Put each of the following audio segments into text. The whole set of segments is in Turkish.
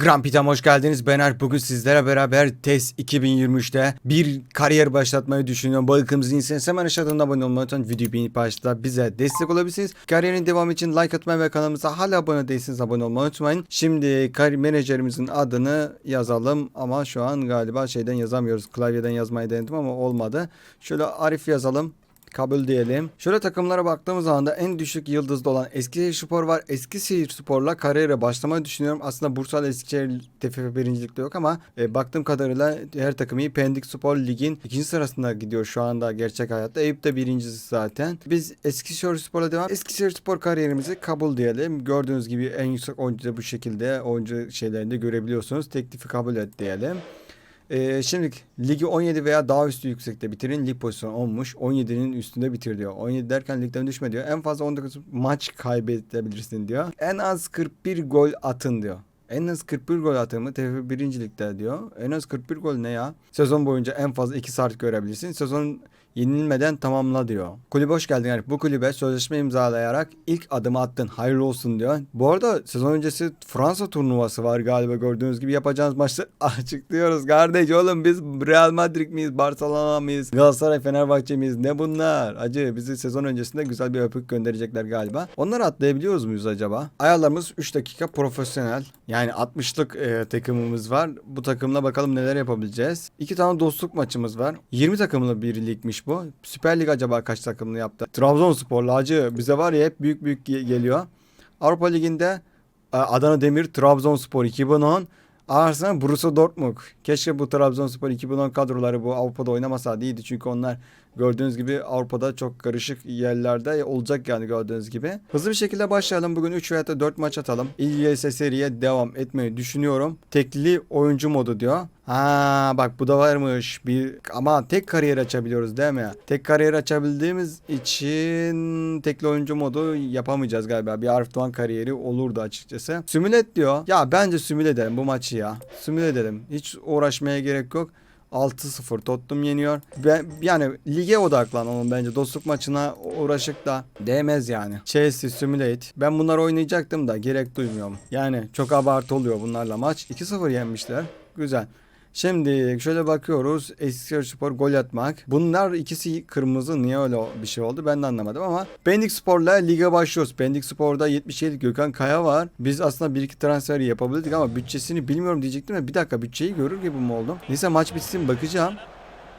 Grand Pit'e hoş geldiniz. Ben Alp. Bugün sizlere beraber TES 2023'te bir kariyer başlatmayı düşünüyorum. Bu ülkemizin insanı hemen aşağıdan abone olmayı unutmayın. Videoyu beğenip başta bize destek olabilirsiniz. Kariyerin devamı için like atmayı ve kanalımıza hala abone değilseniz abone olmayı unutmayın. Şimdi kariyer menajerimizin adını yazalım ama şu an galiba şeyden yazamıyoruz. Klavyeden yazmayı denedim ama olmadı. Şöyle Arif yazalım. Kabul diyelim. Şöyle takımlara baktığımız zaman da en düşük yıldızda olan Eskişehir Spor var. Eskişehir Spor'la kariyere başlamayı düşünüyorum. Aslında Bursalı Eskişehir TFF birincilikte yok ama e, baktığım kadarıyla her takım iyi. Pendik Spor ligin ikinci sırasında gidiyor şu anda gerçek hayatta. Eyüp de birincisi zaten. Biz Eskişehir Spor'la devam. Eskişehir Spor kariyerimizi kabul diyelim. Gördüğünüz gibi en yüksek oyuncu da bu şekilde oyuncu şeylerinde görebiliyorsunuz. Teklifi kabul et diyelim. Ee, şimdi ligi 17 veya daha üstü yüksekte bitirin. Lig pozisyonu olmuş. 17'nin üstünde bitir diyor. 17 derken ligden düşme diyor. En fazla 19 maç kaybedebilirsin diyor. En az 41 gol atın diyor. En az 41 gol atın mı? TFF birincilikte diyor. En az 41 gol ne ya? Sezon boyunca en fazla 2 saat görebilirsin. Sezon yenilmeden tamamla diyor. Kulübe hoş geldin Arif. Bu kulübe sözleşme imzalayarak ilk adımı attın. Hayırlı olsun diyor. Bu arada sezon öncesi Fransa turnuvası var galiba gördüğünüz gibi yapacağınız maçta açıklıyoruz. Kardeş oğlum biz Real Madrid miyiz? Barcelona mıyız? Galatasaray Fenerbahçe miyiz? Ne bunlar? Acı bizi sezon öncesinde güzel bir öpük gönderecekler galiba. Onları atlayabiliyoruz muyuz acaba? Ayarlarımız 3 dakika profesyonel. Yani 60'lık e, takımımız var. Bu takımla bakalım neler yapabileceğiz. İki tane dostluk maçımız var. 20 takımlı bir ligmiş bu. Süper Lig acaba kaç takımlı yaptı? Trabzonspor'la acı bize var ya hep büyük büyük ge- geliyor. Avrupa Ligi'nde e, Adana Demir, Trabzonspor 2010, Arsenal, Borussia Dortmund. Keşke bu Trabzonspor 2010 kadroları bu Avrupa'da oynamasaydı. Çünkü onlar gördüğünüz gibi Avrupa'da çok karışık yerlerde olacak yani gördüğünüz gibi. Hızlı bir şekilde başlayalım. Bugün 3 veya da 4 maç atalım. İlgiliyse seriye devam etmeyi düşünüyorum. Tekli oyuncu modu diyor. Ha bak bu da varmış. Bir ama tek kariyer açabiliyoruz değil mi? Tek kariyer açabildiğimiz için tekli oyuncu modu yapamayacağız galiba. Bir Arif Doğan kariyeri olurdu açıkçası. Simület diyor. Ya bence simüle edelim bu maçı ya. Simüle edelim. Hiç uğraşmaya gerek yok. 6-0 Tottenham yeniyor. Ben, yani lige odaklanalım bence. Dostluk maçına uğraşık da değmez yani. Chelsea Simulate. Ben bunları oynayacaktım da gerek duymuyorum. Yani çok abartı oluyor bunlarla maç. 2-0 yenmişler. Güzel. Şimdi şöyle bakıyoruz. Eskişehir Spor gol atmak. Bunlar ikisi kırmızı. Niye öyle bir şey oldu ben de anlamadım ama Pendik Spor'la lige başlıyoruz. Pendik Spor'da 77 Gökhan Kaya var. Biz aslında bir iki transfer yapabilirdik ama bütçesini bilmiyorum diyecektim de bir dakika bütçeyi görür gibi mi oldum? Neyse maç bitsin bakacağım.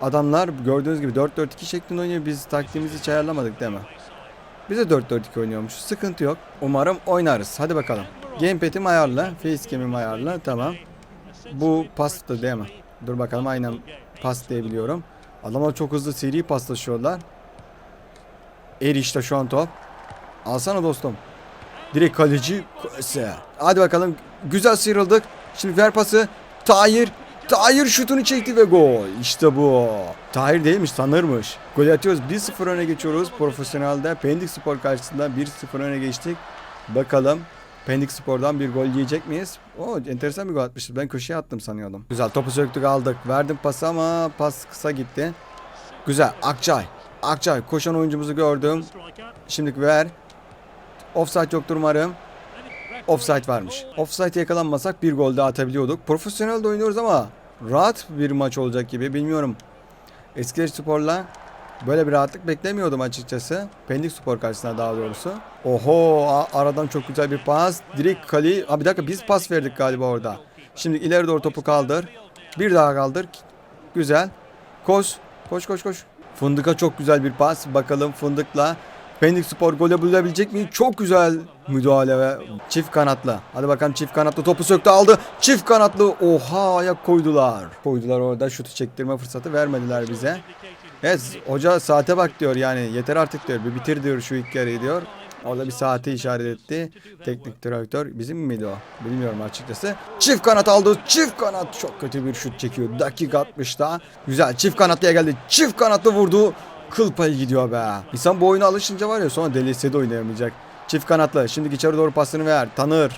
Adamlar gördüğünüz gibi 4-4-2 şeklinde oynuyor. Biz taktiğimizi hiç ayarlamadık değil mi? Biz de 4-4-2 oynuyormuş. Sıkıntı yok. Umarım oynarız. Hadi bakalım. Gamepad'im ayarla. Facecam'im ayarla. Tamam. Bu pastı değil mi? Dur bakalım aynen pas diyebiliyorum. Adamlar çok hızlı seri paslaşıyorlar. Er işte şu an top. Alsana dostum. Direkt kaleci. Kose. Hadi bakalım. Güzel sıyrıldık. Şimdi ver pası. Tahir. Tahir şutunu çekti ve gol. İşte bu. Tahir değilmiş sanırmış. Gol atıyoruz. 1-0 öne geçiyoruz. Profesyonelde Pendik Spor karşısında 1-0 öne geçtik. Bakalım Pendik Spor'dan bir gol yiyecek miyiz? Oo enteresan bir gol atmışız. Ben köşeye attım sanıyordum. Güzel topu söktük aldık. Verdim pası ama pas kısa gitti. Güzel Akçay. Akçay koşan oyuncumuzu gördüm. Şimdi ver. Offside yoktur umarım. Offside varmış. Offside yakalanmasak bir gol daha atabiliyorduk. Profesyonel de oynuyoruz ama rahat bir maç olacak gibi bilmiyorum. Eskişehir Spor'la böyle bir rahatlık beklemiyordum açıkçası. Pendik Spor karşısında daha doğrusu. Oho aradan çok güzel bir pas. Direkt kaleyi... Ha bir dakika biz pas verdik galiba orada. Şimdi ileri doğru topu kaldır. Bir daha kaldır. Güzel. Koş. Koş koş koş. Fındık'a çok güzel bir pas. Bakalım Fındık'la Pendik Spor golü bulabilecek mi? Çok güzel müdahale ve çift kanatlı. Hadi bakalım çift kanatlı topu söktü aldı. Çift kanatlı oha ayak koydular. Koydular orada şutu çektirme fırsatı vermediler bize. Evet hoca saate bak diyor yani yeter artık diyor bir bitir diyor şu ilk yarıyı diyor. Orada bir saati işaret etti. Teknik direktör bizim miydi o? Bilmiyorum açıkçası. Çift kanat aldı. Çift kanat. Çok kötü bir şut çekiyor. Dakika 60'da. Güzel. Çift kanatlıya geldi. Çift kanatlı vurdu. Kıl payı gidiyor be. İnsan bu oyuna alışınca var ya sonra DLS'de oynayamayacak. Çift kanatlı. Şimdi içeri doğru pasını ver. Tanır.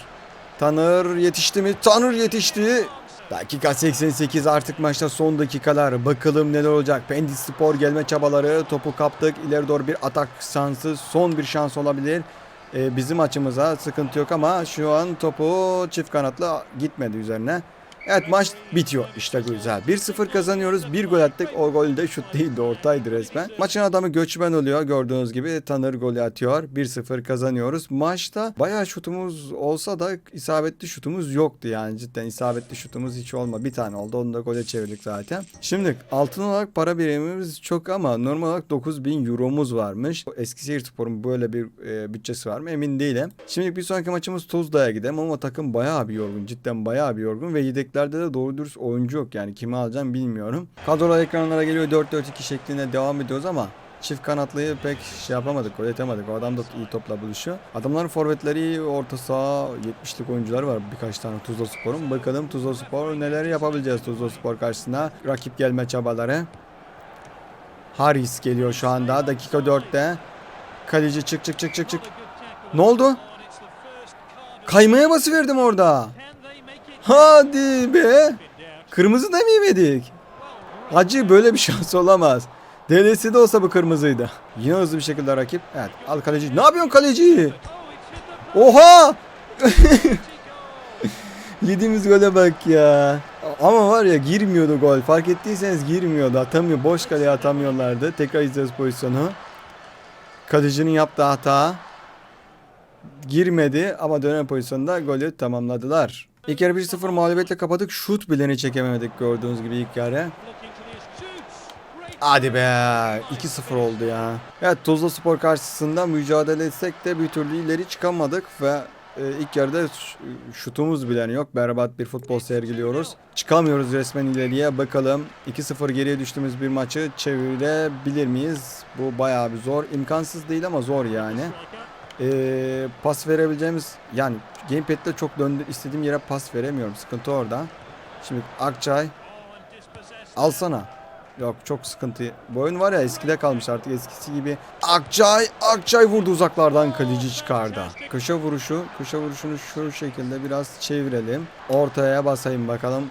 Tanır yetişti mi? Tanır yetişti. Dakika 88 artık maçta son dakikalar. Bakalım neler olacak. Pendik Spor gelme çabaları. Topu kaptık. İleri doğru bir atak şansı. Son bir şans olabilir. e, bizim açımıza sıkıntı yok ama şu an topu çift kanatlı gitmedi üzerine. Evet maç bitiyor. İşte güzel. 1-0 kazanıyoruz. Bir gol attık. O gol de şut değildi. Ortaydı resmen. Maçın adamı göçmen oluyor. Gördüğünüz gibi Tanır golü atıyor. 1-0 kazanıyoruz. Maçta bayağı şutumuz olsa da isabetli şutumuz yoktu yani. Cidden isabetli şutumuz hiç olma. Bir tane oldu. Onu da gole çevirdik zaten. Şimdi altın olarak para birimimiz çok ama normal olarak 9000 euromuz varmış. Eskişehir Spor'un böyle bir e, bütçesi var mı emin değilim. Şimdi bir sonraki maçımız Tuzla'ya gidelim ama takım bayağı bir yorgun. Cidden bayağı bir yorgun ve yedeklerde de doğru dürüst oyuncu yok yani. Kimi alacağım bilmiyorum. Kadrolar ekranlara geliyor 4-4-2 şeklinde devam ediyoruz ama çift kanatlıyı pek şey yapamadık, gol edemedik. O adam da iyi topla buluşuyor. Adamların forvetleri orta saha 70'lik oyuncular var birkaç tane Tuzla Spor'un. Bakalım Tuzla Spor neler yapabileceğiz Tuzla Spor karşısında. Rakip gelme çabaları. Haris geliyor şu anda. Dakika 4'te. Kaleci çık çık çık çık çık. Ne oldu? Kaymaya basıverdim orada. Hadi be. Kırmızı da mı yemedik? Hacı böyle bir şans olamaz. DLS'de olsa bu kırmızıydı. Yine hızlı bir şekilde rakip. Evet al kaleci. Ne yapıyorsun kaleci? Oha! Yediğimiz gole bak ya. Ama var ya girmiyordu gol. Fark ettiyseniz girmiyordu. Atamıyor. Boş kaleye atamıyorlardı. Tekrar izliyoruz pozisyonu. Kalecinin yaptığı hata. Girmedi ama dönem pozisyonunda golü tamamladılar. İlk yarı 1-0 mağlubiyetle kapadık. Şut bileni çekemedik gördüğünüz gibi ilk yarı. Hadi be 2-0 oldu ya. Evet Tuzla Spor karşısında mücadele etsek de bir türlü ileri çıkamadık ve e, ilk yarıda şutumuz bilen yok. Berbat bir futbol sergiliyoruz. Çıkamıyoruz resmen ileriye. Bakalım 2-0 geriye düştüğümüz bir maçı çevirebilir miyiz? Bu bayağı bir zor. İmkansız değil ama zor yani. Ee, pas verebileceğimiz yani gamepad'de çok döndü istediğim yere pas veremiyorum. Sıkıntı orada. Şimdi Akçay alsana. Yok çok sıkıntı. Bu oyun var ya eskide kalmış artık eskisi gibi. Akçay, Akçay vurdu uzaklardan kaleci çıkardı. Köşe vuruşu, köşe vuruşunu şu şekilde biraz çevirelim. Ortaya basayım bakalım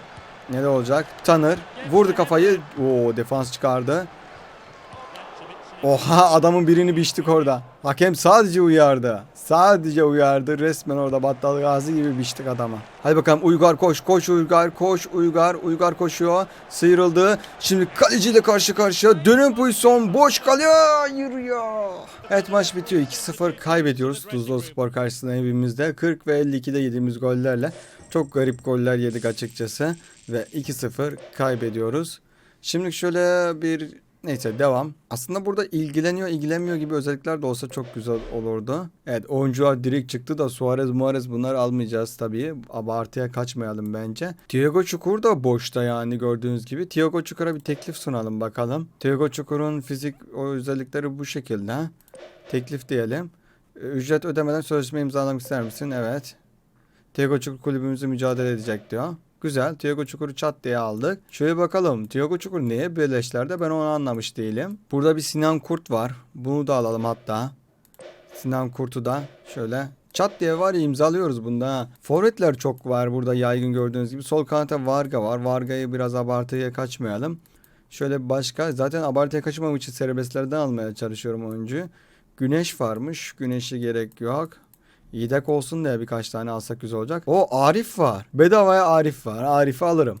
ne olacak. Tanır vurdu kafayı. Oo defans çıkardı. Oha adamın birini biçtik orada. Hakem sadece uyardı. Sadece uyardı. Resmen orada Battal Gazi gibi biçtik adama. Hadi bakalım Uygar koş koş Uygar koş Uygar Uygar koşuyor. Sıyrıldı. Şimdi kaleciyle karşı karşıya. Dönüm pozisyon boş kalıyor. Yürüyor. Evet maç bitiyor. 2-0 kaybediyoruz. Tuzla Spor karşısında evimizde. 40 ve 52'de yediğimiz gollerle. Çok garip goller yedik açıkçası. Ve 2-0 kaybediyoruz. Şimdi şöyle bir Neyse devam. Aslında burada ilgileniyor ilgilenmiyor gibi özellikler de olsa çok güzel olurdu. Evet oyuncular direkt çıktı da Suarez Muarez bunlar almayacağız tabii. Abartıya kaçmayalım bence. Thiago Çukur da boşta yani gördüğünüz gibi. Thiago Çukur'a bir teklif sunalım bakalım. Thiago Çukur'un fizik o özellikleri bu şekilde. Teklif diyelim. Ee, Ücret ödemeden sözleşme imzalamak ister misin? Evet. Thiago Çukur kulübümüzü mücadele edecek diyor. Güzel. Thiago Çukur'u çat diye aldık. Şöyle bakalım. Thiago Çukur neye birleşlerde ben onu anlamış değilim. Burada bir Sinan Kurt var. Bunu da alalım hatta. Sinan Kurt'u da şöyle çat diye var ya imzalıyoruz bunda. Forvetler çok var burada yaygın gördüğünüz gibi. Sol kanatta Varga var. Varga'yı biraz abartıya kaçmayalım. Şöyle başka zaten abartıya kaçmam için serbestlerden almaya çalışıyorum oyuncuyu. Güneş varmış. Güneşe gerek yok. Yedek olsun diye birkaç tane alsak güzel olacak. O Arif var. Bedavaya Arif var. Arif'i alırım.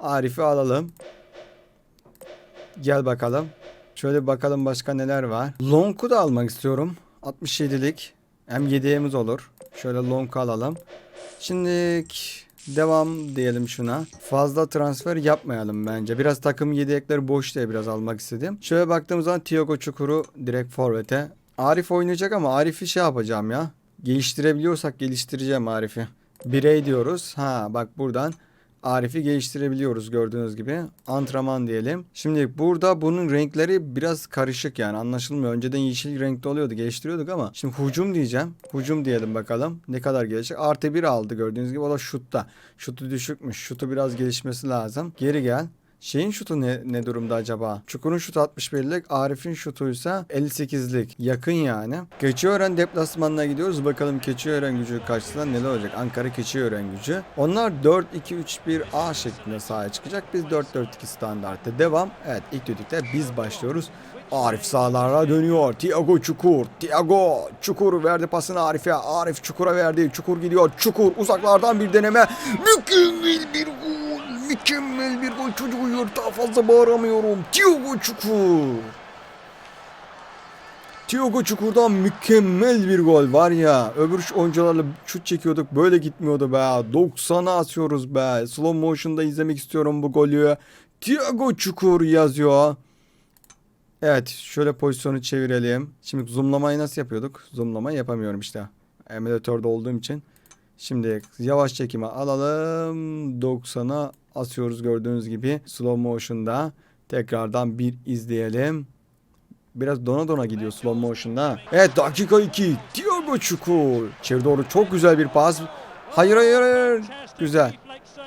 Arif'i alalım. Gel bakalım. Şöyle bakalım başka neler var. Long'u da almak istiyorum. 67'lik. Hem yedeğimiz olur. Şöyle Long'u alalım. Şimdi devam diyelim şuna. Fazla transfer yapmayalım bence. Biraz takım yedekleri boş diye biraz almak istedim. Şöyle baktığımız zaman Thiago Çukur'u direkt forvete. Arif oynayacak ama Arif'i şey yapacağım ya. Geliştirebiliyorsak geliştireceğim Arif'i. Birey diyoruz. Ha bak buradan Arif'i geliştirebiliyoruz gördüğünüz gibi. Antrenman diyelim. Şimdi burada bunun renkleri biraz karışık yani anlaşılmıyor. Önceden yeşil renkte oluyordu geliştiriyorduk ama. Şimdi hücum diyeceğim. Hücum diyelim bakalım. Ne kadar gelecek? Artı bir aldı gördüğünüz gibi. O da şutta. Şutu düşükmüş. Şutu biraz gelişmesi lazım. Geri gel. Şeyin şutu ne, ne durumda acaba? Çukur'un şutu 61'lik, Arif'in şutuysa 58'lik. Yakın yani. Keçiören deplasmanına gidiyoruz. Bakalım Keçiören gücü karşısında neler olacak? Ankara Keçiören gücü. Onlar 4-2-3-1-A şeklinde sahaya çıkacak. Biz 4-4-2 standartta devam. Evet ilk düdükte biz başlıyoruz. Arif sağlara dönüyor. Thiago Çukur. Thiago Çukur verdi pasını Arif'e. Arif Çukur'a verdi. Çukur gidiyor. Çukur uzaklardan bir deneme. Mükemmel bir gol. Mükemmel bir gol. Çocuk uyuyor. Daha fazla bağıramıyorum. Thiago Çukur. Thiago Çukur'dan mükemmel bir gol var ya. Öbür oyuncularla şut çekiyorduk. Böyle gitmiyordu be. 90'a atıyoruz be. Slow motion'da izlemek istiyorum bu golü. Thiago Çukur yazıyor. Evet şöyle pozisyonu çevirelim. Şimdi zoomlamayı nasıl yapıyorduk? Zoomlamayı yapamıyorum işte. Emülatörde olduğum için. Şimdi yavaş çekime alalım. 90'a asıyoruz gördüğünüz gibi. Slow motion'da. Tekrardan bir izleyelim. Biraz dona dona gidiyor slow motion'da. Evet dakika 2. Thiago Çukur. İçeri doğru çok güzel bir pas. Hayır hayır hayır. Güzel.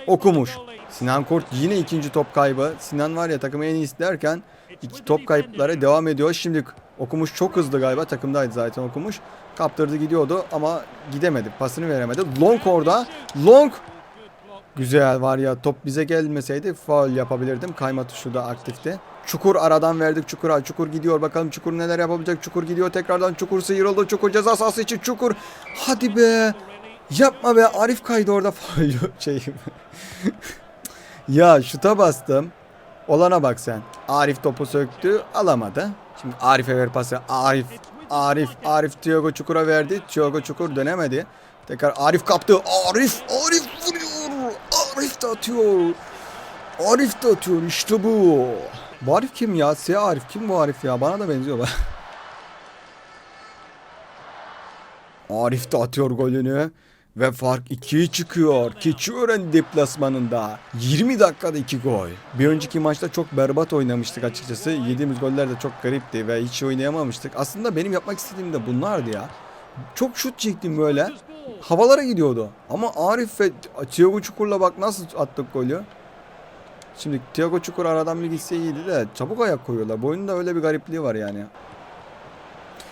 Okumuş. Sinan Kurt yine ikinci top kaybı. Sinan var ya takımı en iyisi derken iki top kayıplara devam ediyor. Şimdi okumuş çok hızlı galiba takımdaydı zaten okumuş. Kaptırdı gidiyordu ama gidemedi. Pasını veremedi. Long orada. Long. Güzel var ya top bize gelmeseydi faul yapabilirdim. Kayma tuşu da aktifti. Çukur aradan verdik Çukur'a. Çukur gidiyor bakalım Çukur neler yapabilecek. Çukur gidiyor tekrardan Çukur sıyrıldı. Çukur ceza sahası için Çukur. Hadi be. Yapma be Arif kaydı orada faul şey. ya şuta bastım. Olana bak sen. Arif topu söktü alamadı. Şimdi Arif'e ver pası. Arif. Arif. Arif Thiago Çukur'a verdi. Thiago Çukur dönemedi. Tekrar Arif kaptı. Arif. Arif. Arif de atıyor. Arif de atıyor. İşte bu. Bu Arif kim ya? Siyah Arif. Kim bu Arif ya? Bana da benziyor bak. Arif de atıyor golünü. Ve fark 2'ye çıkıyor. Keçiören deplasmanında. 20 dakikada 2 gol. Bir önceki maçta çok berbat oynamıştık açıkçası. Yediğimiz goller de çok garipti ve hiç oynayamamıştık. Aslında benim yapmak istediğim de bunlardı ya. Çok şut çektim böyle. Havalara gidiyordu. Ama Arif ve Thiago Çukur'la bak nasıl attık golü. Şimdi Thiago Çukur aradan bir gitse iyiydi de çabuk ayak koyuyorlar. Bu oyunun da öyle bir garipliği var yani.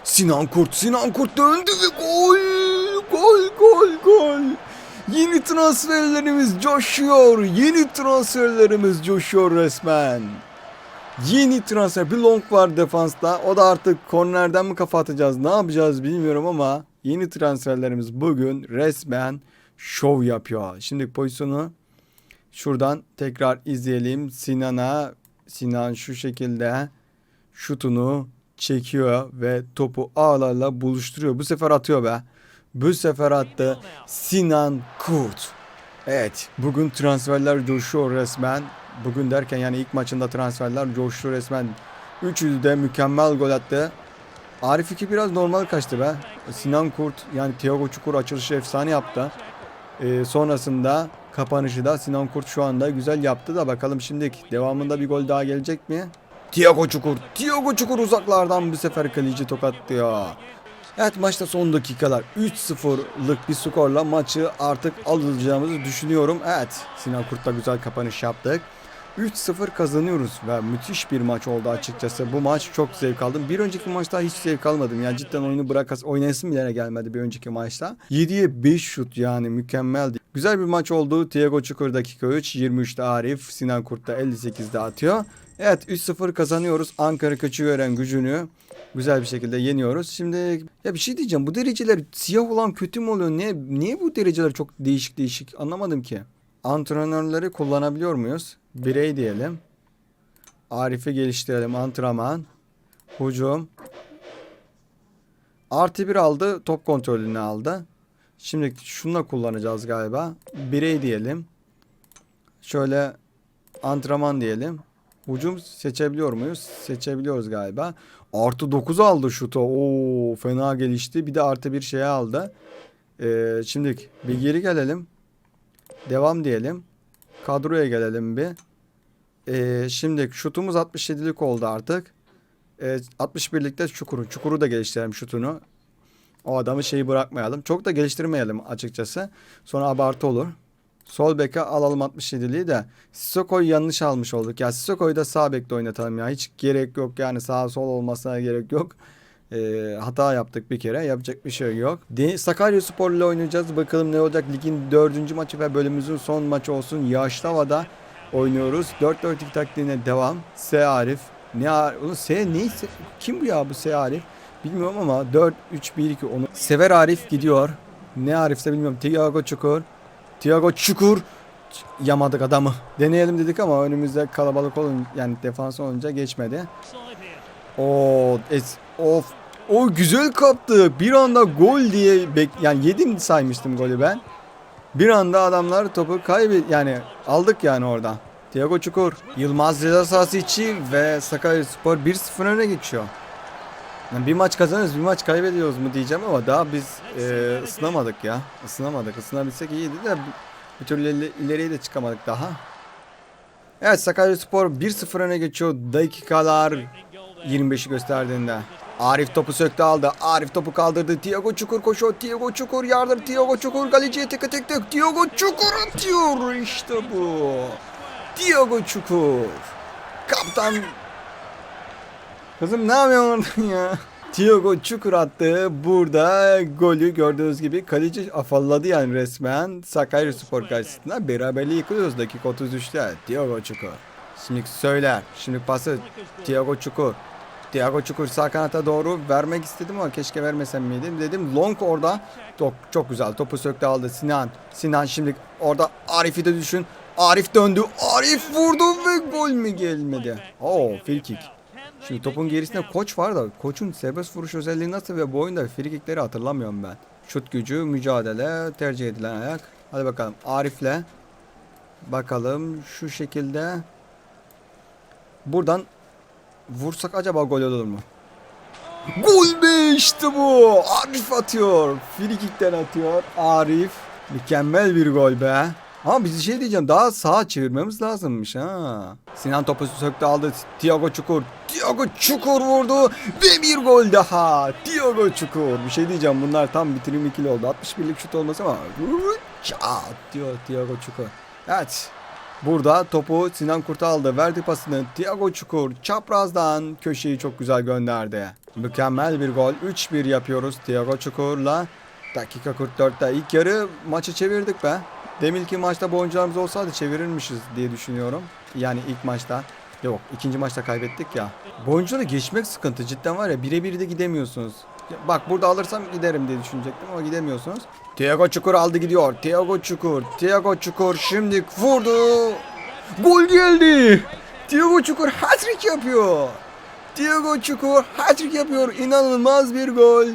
Sinan Kurt, Sinan Kurt döndü ve gol! Gol, gol, gol! Yeni transferlerimiz coşuyor. Yeni transferlerimiz coşuyor resmen. Yeni transfer. Bir long var defansta. O da artık kornerden mi kafa atacağız? Ne yapacağız bilmiyorum ama yeni transferlerimiz bugün resmen şov yapıyor. Şimdi pozisyonu şuradan tekrar izleyelim. Sinan'a Sinan şu şekilde şutunu çekiyor ve topu ağlarla buluşturuyor. Bu sefer atıyor be. Bu sefer attı Sinan Kurt. Evet bugün transferler coşuyor resmen. Bugün derken yani ilk maçında transferler coştu resmen. Üçü de mükemmel gol attı. Arif 2 biraz normal kaçtı be. Sinan Kurt yani Thiago Çukur açılışı efsane yaptı. Ee, sonrasında kapanışı da Sinan Kurt şu anda güzel yaptı da bakalım şimdi devamında bir gol daha gelecek mi? Thiago Çukur. Thiago Çukur uzaklardan bu sefer kaleci tokatlıyor. Evet maçta son dakikalar 3-0'lık bir skorla maçı artık alacağımızı düşünüyorum. Evet Sinan Kurt'la güzel kapanış yaptık. 3-0 kazanıyoruz ve müthiş bir maç oldu açıkçası. Bu maç çok zevk aldım. Bir önceki maçta hiç zevk almadım. Yani cidden oyunu bırakas oynayasım bile gelmedi bir önceki maçta. 7'ye 5 şut yani mükemmeldi. Güzel bir maç oldu. Thiago Çukur dakika 3, 23'te Arif, Sinan Kurt da 58'de atıyor. Evet 3-0 kazanıyoruz. Ankara Keçiören gücünü güzel bir şekilde yeniyoruz. Şimdi ya bir şey diyeceğim. Bu dereceler siyah olan kötü mü oluyor? Niye, niye bu dereceler çok değişik değişik? Anlamadım ki. Antrenörleri kullanabiliyor muyuz? Birey diyelim. Arif'i geliştirelim. Antrenman. Hücum. Artı bir aldı. Top kontrolünü aldı. Şimdi şununla kullanacağız galiba. Birey diyelim. Şöyle antrenman diyelim. Hücum seçebiliyor muyuz? Seçebiliyoruz galiba. Artı 9 aldı şutu. Oo fena gelişti. Bir de artı bir şey aldı. Ee, şimdi bir geri gelelim. Devam diyelim. Kadroya gelelim bir. Ee, şimdi şutumuz 67'lik oldu artık. Ee, 61'likte çukuru. Çukuru da geliştirelim şutunu. O adamı şeyi bırakmayalım. Çok da geliştirmeyelim açıkçası. Sonra abartı olur. Sol beke alalım 67'liği de. Sissoko'yu yanlış almış olduk. Ya Sissoko'yu da sağ bekte oynatalım ya. Hiç gerek yok yani sağ sol olmasına gerek yok. Ee, hata yaptık bir kere. Yapacak bir şey yok. De Sakarya Spor ile oynayacağız. Bakalım ne olacak. Ligin dördüncü maçı ve bölümümüzün son maçı olsun. Yağışlı havada oynuyoruz. 4-4-2 taktiğine devam. S Arif. Ne Arif? S neyse. Kim bu ya bu S Arif? Bilmiyorum ama 4-3-1-2 onu. Sever Arif gidiyor. Ne Arif'se bilmiyorum. Thiago Çukur. Thiago Çukur. Yamadık adamı. Deneyelim dedik ama önümüzde kalabalık olun yani defans olunca geçmedi. Oo, es, of. O güzel kaptı. Bir anda gol diye bek yani yedim saymıştım golü ben. Bir anda adamlar topu kaybet yani aldık yani orada. Thiago Çukur, Yılmaz ceza sahası içi ve Sakaryaspor 1-0 öne geçiyor. Yani bir maç kazanırız, bir maç kaybediyoruz mu diyeceğim ama daha biz e, ısınamadık ya. Isınamadık. Isınabilsek iyiydi de bir türlü ileri- ileriye de çıkamadık daha. Evet Sakaryaspor 1-0 öne geçiyor. Dakikalar 25'i gösterdiğinde. Arif topu söktü aldı. Arif topu kaldırdı. Thiago Çukur koşuyor. Thiago Çukur yardır. Thiago Çukur kaleciye tıkı tık tık. Thiago Çukur atıyor. İşte bu. Thiago Çukur. Kaptan. Kızım ne yapıyorsun ya? Thiago Çukur attı. Burada golü gördüğünüz gibi kaleci afalladı yani resmen. Sakaryaspor karşısında beraberliği yıkılıyoruz dakika 33'te. Thiago Çukur. Şimdi söyler. Şimdi pası Thiago Çukur. Thiago Çukur sağ kanata doğru vermek istedim ama keşke vermesem miydim dedim. Long orada çok, çok güzel topu söktü aldı Sinan. Sinan şimdi orada Arif'i de düşün. Arif döndü. Arif vurdu ve gol mü gelmedi? Oo free kick. Şimdi topun gerisinde koç var da koçun serbest vuruş özelliği nasıl ve bu oyunda free kickleri hatırlamıyorum ben. Şut gücü, mücadele, tercih edilen ayak. Hadi bakalım Arif'le bakalım şu şekilde buradan vursak acaba gol olur mu? Gol be işte bu. Arif atıyor. Free kickten atıyor. Arif. Mükemmel bir gol be. Ama biz şey diyeceğim daha sağa çevirmemiz lazımmış ha. Sinan topu söktü aldı. Thiago Çukur. Thiago Çukur vurdu. Ve bir gol daha. Thiago Çukur. Bir şey diyeceğim bunlar tam bitirim ikili oldu. 61'lik şut olması ama. Çat diyor Thiago Çukur. Evet. Burada topu Sinan Kurt'a aldı. Verdi pasını Thiago Çukur çaprazdan köşeyi çok güzel gönderdi. Mükemmel bir gol. 3-1 yapıyoruz Thiago Çukur'la. Dakika 44'te ilk yarı maçı çevirdik be. Deminki maçta bu oyuncularımız olsaydı çevirirmişiz diye düşünüyorum. Yani ilk maçta. Yok ikinci maçta kaybettik ya. Bu geçmek sıkıntı cidden var ya birebir de gidemiyorsunuz. Bak burada alırsam giderim diye düşünecektim ama gidemiyorsunuz. Thiago Çukur aldı gidiyor. Thiago Çukur. Thiago Çukur şimdi vurdu. Gol geldi. Thiago Çukur hat-trick yapıyor. Thiago Çukur hat-trick yapıyor. İnanılmaz bir gol.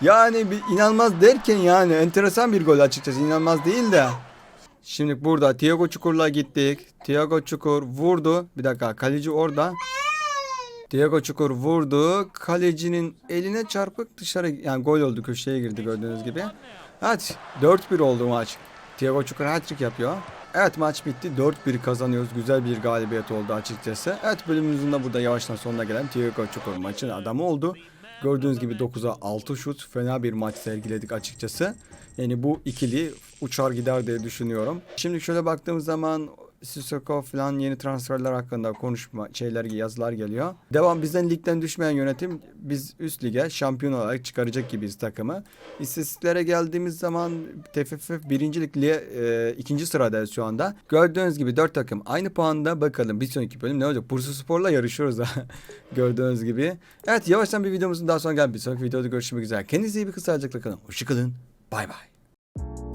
Yani bir inanılmaz derken yani enteresan bir gol açıkçası. İnanılmaz değil de. Şimdi burada Thiago Çukur'la gittik. Thiago Çukur vurdu. Bir dakika kaleci orada. Thiago Çukur vurdu. Kalecinin eline çarpıp dışarı yani gol oldu köşeye girdi gördüğünüz gibi. Evet 4-1 oldu maç. Thiago Çukur hat-trick yapıyor. Evet maç bitti. 4-1 kazanıyoruz. Güzel bir galibiyet oldu açıkçası. Evet bölümümüzün de burada yavaştan sonuna gelen Thiago Çukur maçın adamı oldu. Gördüğünüz gibi 9'a 6 şut. Fena bir maç sergiledik açıkçası. Yani bu ikili uçar gider diye düşünüyorum. Şimdi şöyle baktığımız zaman Sissoko falan yeni transferler hakkında konuşma şeyler yazılar geliyor. Devam bizden ligden düşmeyen yönetim biz üst lige şampiyon olarak çıkaracak gibiyiz takımı. İstatistiklere geldiğimiz zaman TFF birincilik lige e, ikinci sıradayız şu anda. Gördüğünüz gibi dört takım aynı puanda bakalım bir sonraki bölüm ne olacak? Bursa Spor'la yarışıyoruz ha. Gördüğünüz gibi. Evet yavaştan bir videomuzun daha sonra gel bir sonraki videoda görüşmek üzere. Kendinize iyi bir kısa kalın. Hoşçakalın. Bay bay.